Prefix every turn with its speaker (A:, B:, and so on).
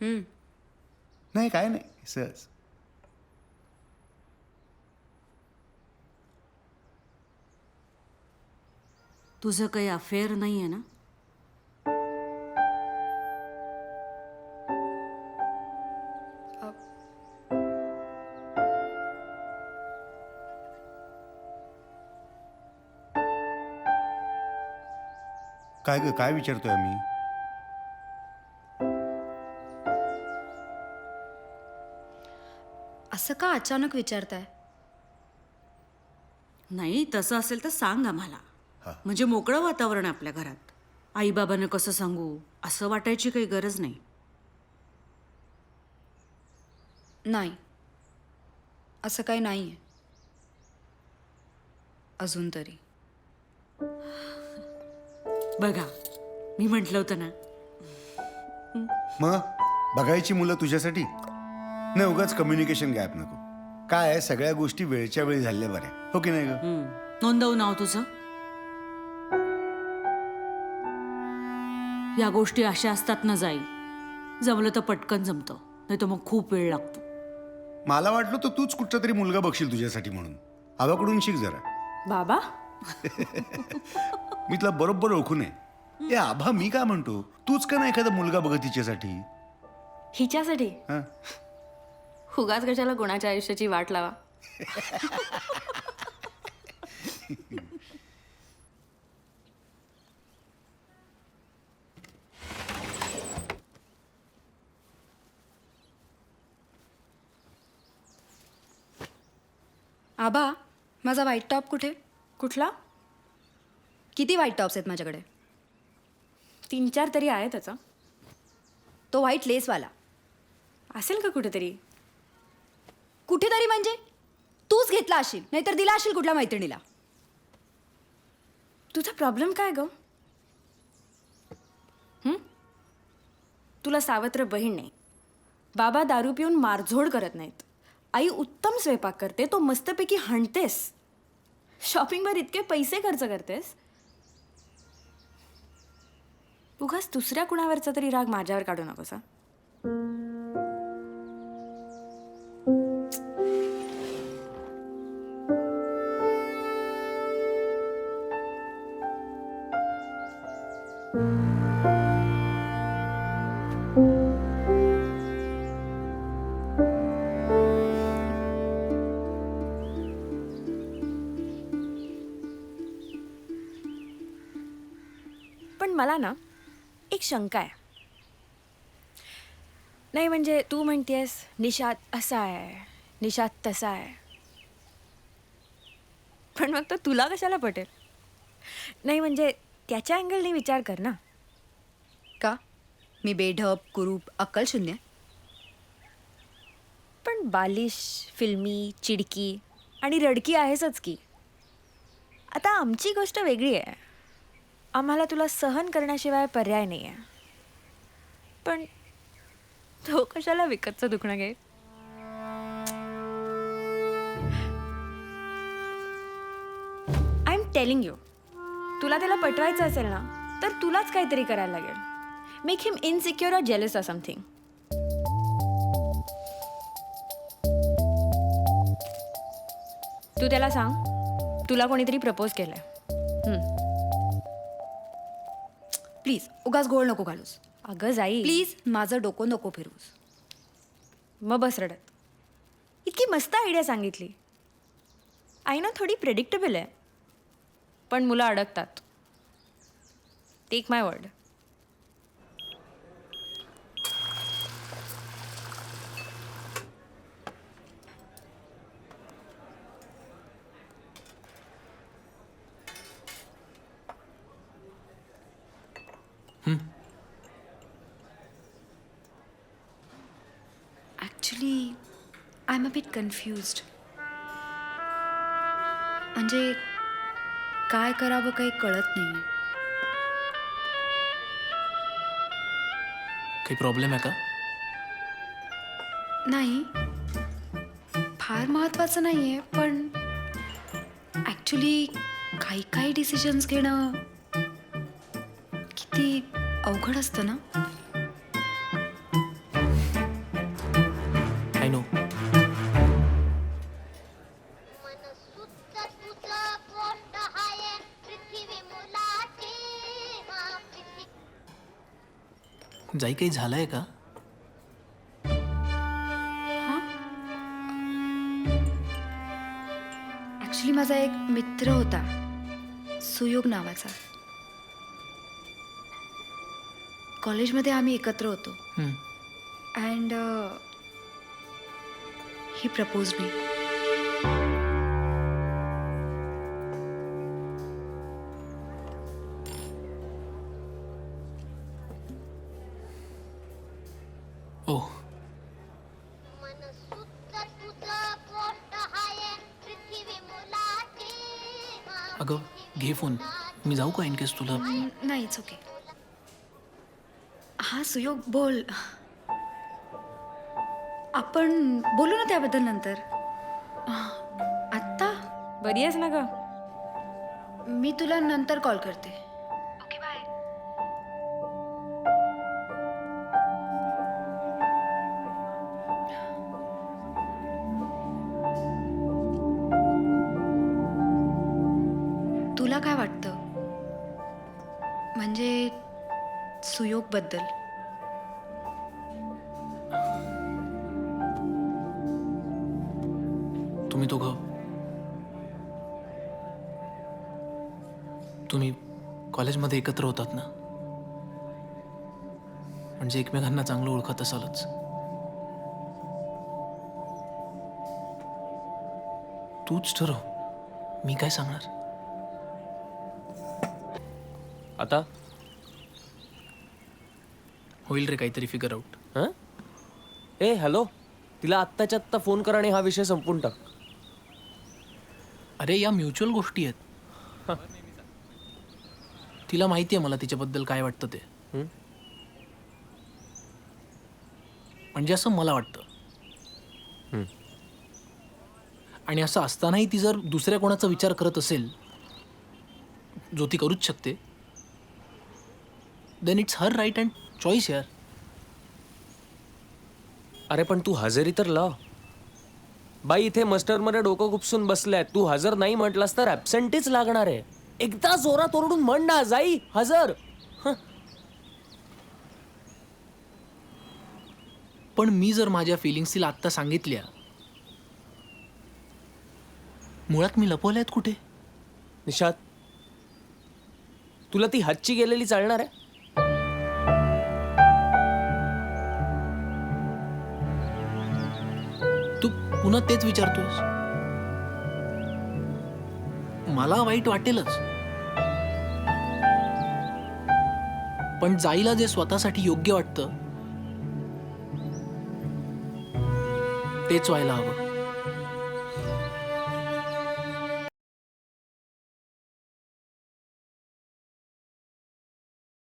A: हम्म.
B: नाही काय नाही सहज.
C: तुझं काही अफेअर नाही आहे ना?
B: काय ग काय विचारतोय आम्ही?
A: असं का अचानक विचारताय?
C: नाही तसं असेल तर सांग आम्हाला. म्हणजे मोकळं वातावरण आहे आपल्या घरात. आईबाबांना कसं सांगू? असं वाटायची काही गरज नाही.
A: नाही. असं काही नाही आहे अजून तरी.
C: बघा मी म्हटलं होतं ना.
B: मग? बघायची मुलं तुझ्यासाठी? नाही उगाच कम्युनिकेशन गॅप नको. काय आहे सगळ्या गोष्टी वेळच्या वेळी झाल्या बऱ्या. हो की नाही ग.
C: नोंदवू नाव तुझं. या गोष्टी अशा असतात ना जाई. जमलं तर पटकन जमतं नाही तर मग खूप वेळ लागतो.
B: मला वाटलं तर तूच कुठचा तरी मुलगा बघशील तुझ्यासाठी म्हणून. आवाकडून शिक जरा.
C: बाबा?
B: मी तुला बरोबर ओळखून आहे. ए आभा मी काय म्हणतो? तूच का नाही एखादा मुलगा बघत तिच्यासाठी
D: हिच्यासाठी?
B: हा.
D: उगाच कशाला कोणाच्या आयुष्याची वाट लावा?
A: आबा माझा व्हाईट टॉप कुठे?
D: कुठला?
A: किती व्हाईट टॉप्स आहेत माझ्याकडे?
D: तीन चार तरी आहे त्याचा
A: तो व्हाईट लेसवाला
D: असेल का कुठेतरी?
A: कुठेतरी म्हणजे? तूच घेतला असेल नाहीतर दिला असेल कुठल्या मैत्रिणीला.
D: तुझा प्रॉब्लेम काय ग? हं? तुला सावत्र बहीण नाही. बाबा दारू पिऊन मारझोड करत नाहीत. आई उत्तम स्वयंपाक करते तो मस्तपैकी हणतेस. शॉपिंगवर इतके पैसे खर्च करतेस. उगाच दुसऱ्या कुणावरचा तरी राग माझ्यावर काढू नकोस पण मला ना एक शंका आहे. नाही म्हणजे तू म्हणतेस निषाद असा आहे निषाद तसा आहे. पण मग तो तुला कशाला पटेल? नाही म्हणजे त्याच्या अँगलने विचार कर ना.
A: का? मी बेढप कुरूप अक्कल शून्य
D: पण बालिश फिल्मी चिडकी आणि रडकी आहेसच की. आता आमची गोष्ट वेगळी आहे. आम्हाला तुला सहन करण्याशिवाय पर्याय नाही आहे पण तो कशाला विकतचं दुखणं घे आय एम टेलिंग यू तुला त्याला पटवायचं असेल ना तर तुलाच काहीतरी करायला लागेल. Make him insecure or jealous or something तू त्याला सांग तुला कोणीतरी प्रपोज केलंय.
A: प्लीज उगाच गोळ नको घालूस.
D: अगं जाई
A: प्लीज माझं डोकं नको फिरवूस.
D: मग बस रडत. इतकी मस्त आयडिया सांगितली. आई ना थोडी प्रेडिक्टेबल आहे. पण मुलं अडकतात. Take my word
A: actually I am a bit confused म्हणजे काय करावं काही कळत नाही
E: काही प्रॉब्लेम आहे का?
A: नाही. फार महत्त्वाचं नाही आहे पण ॲक्च्युली काही काही डिसिजन्स घेणं किती अवघड असतं ना?
E: जाई काही झालंय का?
A: ॲक्च्युली माझा एक मित्र होता सुयोग नावाचा. कॉलेजमध्ये आम्ही एकत्र होतो.
E: हम्म.
A: अँड ही प्रपोज मी
E: अगं घे फोन. मी जाऊ का इन केस तुला
A: नाही इट्स ओके हा सुयोग बोल. आपण बोलू ना त्याबद्दल नंतर? आत्ता?
D: बरी आहेस ना ग?
A: मी तुला नंतर कॉल करते. काय वाटतं? म्हणजे सुयोगबद्दल.
E: तुम्ही दोघं. तुम्ही कॉलेजमध्ये एकत्र होतात ना? म्हणजे एकमेकांना चांगलं ओळखत असालच. तूच ठरव. मी काय सांगणार?
F: आता?
E: होईल रे काहीतरी फिगर आउट
F: हं? ए हॅलो तिला आत्ताच्या आत्ता फोन कर आणि हा विषय संपून टाक.
E: अरे या म्युच्युअल गोष्टी आहेत. तिला माहिती आहे मला तिच्याबद्दल काय वाटतं ते.
F: हं?
E: म्हणजे असं मला वाटतं.
F: हं.
E: आणि असं असतानाही ती जर दुसऱ्या कोणाचा विचार करत असेल जो ती करूच शकते then it's her right and choice यार
F: अरे पण तू हजेरी तर लाव. बाई इथे मस्टरमध्ये डोकं खुपसून बसल्यात तू हजर नाही म्हटलास तर ॲबसेंटीच लागणार आहे. एकदा जोरात ओरडून म्हण ना जाई हजर. हं.
E: पण मी जर माझ्या फिलिंग्स तिला आत्ता सांगितल्या मुळात मी लपवल्या आहेत कुठे?
F: निशात तुला ती हातची गेलेली चालणार आहे?
E: पुन्हा तेच विचारतोयस मला वाईट वाटेलच. पण जाईला जे स्वतःसाठी योग्य वाटतं तेच व्हायला हवं.